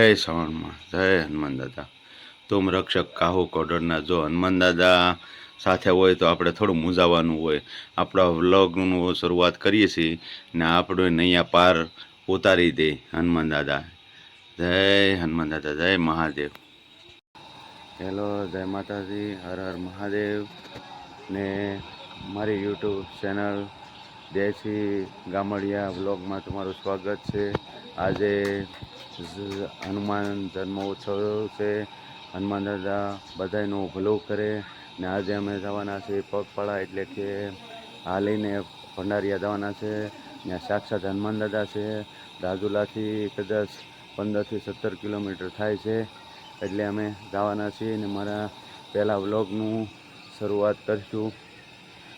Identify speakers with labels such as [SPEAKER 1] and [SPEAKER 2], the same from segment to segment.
[SPEAKER 1] જય શ્રવણમાં જય હનુમાન દાદા. તુમ રક્ષક કાહુ કોડરના જો હનુમાન દાદા. સાથે હોય તો આપણે થોડું મૂંઝાવાનું હોય. આપણા વ્લોગનું શરૂઆત કરીએ છીએ ને આપણે નૈયા પાર ઉતારી દે હનુમાન દાદા. જય હનુમાન દાદા, જય મહાદેવ. હેલો, જય માતાજી, હર હર મહાદેવ. ને મારી યુટ્યુબ ચેનલ દેશી ગામડિયા વ્લોગમાં તમારું સ્વાગત છે. આજે હનુમાન જન્મોત્સવ છે. હનુમાન દાદા બધાનો ભલું કરે ને આજે અમે જવાના છીએ પગપાળા એટલે કે હાલીને ભંડારિયા જવાના છે. ને સાક્ષાત હનુમાન દાદા છે. રાજુલાથી કદાચ પંદરથી સત્તર કિલોમીટર થાય છે. એટલે અમે જવાના છીએ ને મારા પહેલાં વ્લોગનું શરૂઆત કરીશું.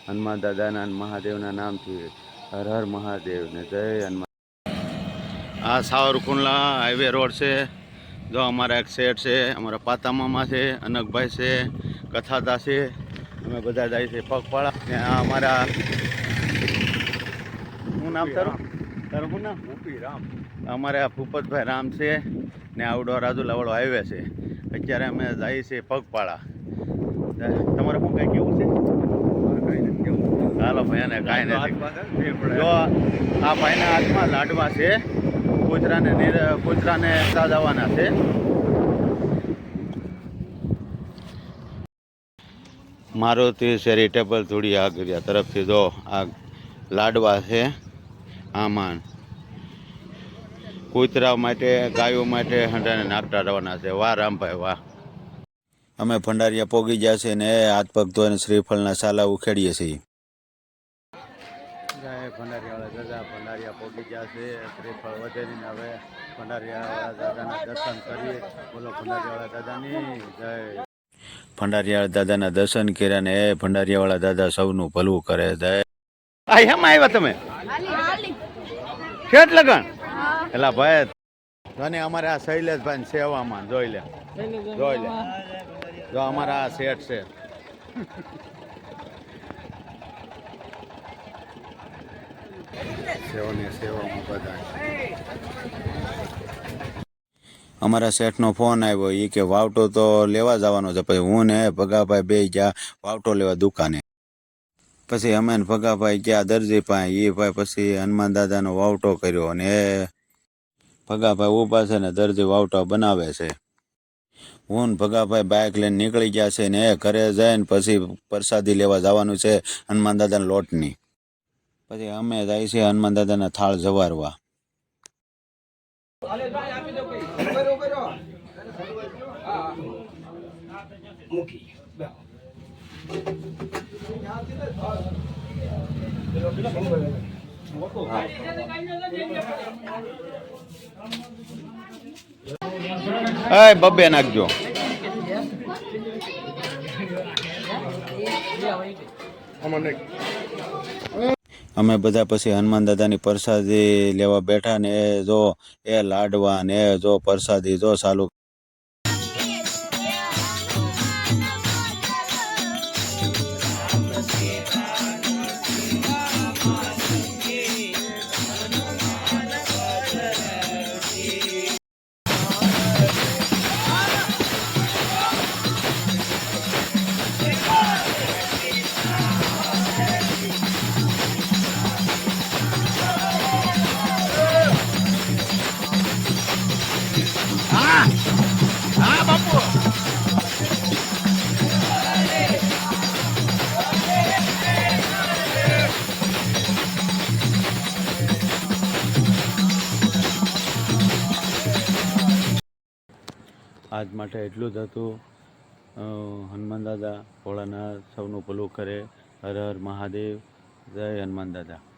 [SPEAKER 1] હનુમાન દાદાના મહાદેવના નામથી હર હર મહાદેવ ને જય હનુમાન. આ સાવરકુંડલા હાઈવે રોડ છે. જો અમારા એક શેઠ છે અમારા પાતા મામા છે અનકભાઈ છે કથાતા છે. અમે બધા જાય છે પગપાળા. ને આ અમારા શું નામ તારું? તારું શું નામ? રામ. અમારે આ ભૂપતભાઈ રામ છે ને આવડો રાજુલાવાળો હાઈવે છે. અત્યારે અમે જઈએ છીએ પગપાળા. તમારે શું કંઈ કેવું છે? હાલો ભાઈ કાંઈ નથી. જો આ ભાઈના હાથમાં લાડવા છે. કૂતરાને કૂતરાને સાજાવાના છે. મારુતિ ચેરિટેબલ ધૂળી આગરિયા તરફથી જો આ લાડવા છે. આમાં કૂતરા માટે ગાયો માટે હંડાને નાખતા રહેવાના છે. વાહ રામભાઈ વાહ. અમે ભંડારિયા પોગી ગયા છે ને હાથ પગ ધોઈને શ્રીફળના સાલા ઉખેડીએ છીએ. ભંડારીયાવાળા દાદા ભંડારિયા પોગી ગયા છે શ્રીફળ વધેરીને હવે ભંડારીયાવાળા દાદાના દર્શન કરીએ. બોલો ભંડારીયાવાળા દાદાની જય. ભંડારીવાળા દાદાના દર્શન કર્યા ને ભંડારીયાવાળા દાદા સૌનું ભલું કરે. જય. આ હેમ આવ્યા તમે? શેઠ લગન? એલા ભાઈ અને અમારે આ શૈલેષભાઈ સેવામાં જોઈ લે. જોઈ લે. જો અમારા આ સેટ છે. સેવાની સેવામાં બધા. અમારા શેઠનો ફોન આવ્યો એ કે વાવટો તો લેવા જવાનો છે પછી હું ને ભગાભાઈ બે ગયા વાવટો લેવા દુકાને. પછી અમે ને ભગાભાઈ ગયા દરજી પાસે એ ભાઈ પછી હનુમાન દાદાનો વાવટો કર્યો અને એ ભગાભાઈ ઊભા છે ને દરજી વાવટો બનાવે છે. હું ભગાભાઈ બાઇક લઈને નીકળી ગયા છે ને એ ઘરે જઈને પછી પ્રસાદી લેવા જવાનું છે હનુમાન દાદાના લોટની. પછી અમે જાય છે હનુમાન દાદાના થાળ જવારવા. એ બબ્બે નાખજો. અમે બધા પછી હનુમાન દાદાની પ્રસાદી લેવા બેઠા ને એ જો, એ લાડવા ને જો પ્રસાદી જો ચાલુ આજ માટે એટલું જ હતું. હનુમાન દાદા ભોળાનાથ સૌનું ભલું કરે. હર હર મહાદેવ. જય હનુમાન દાદા.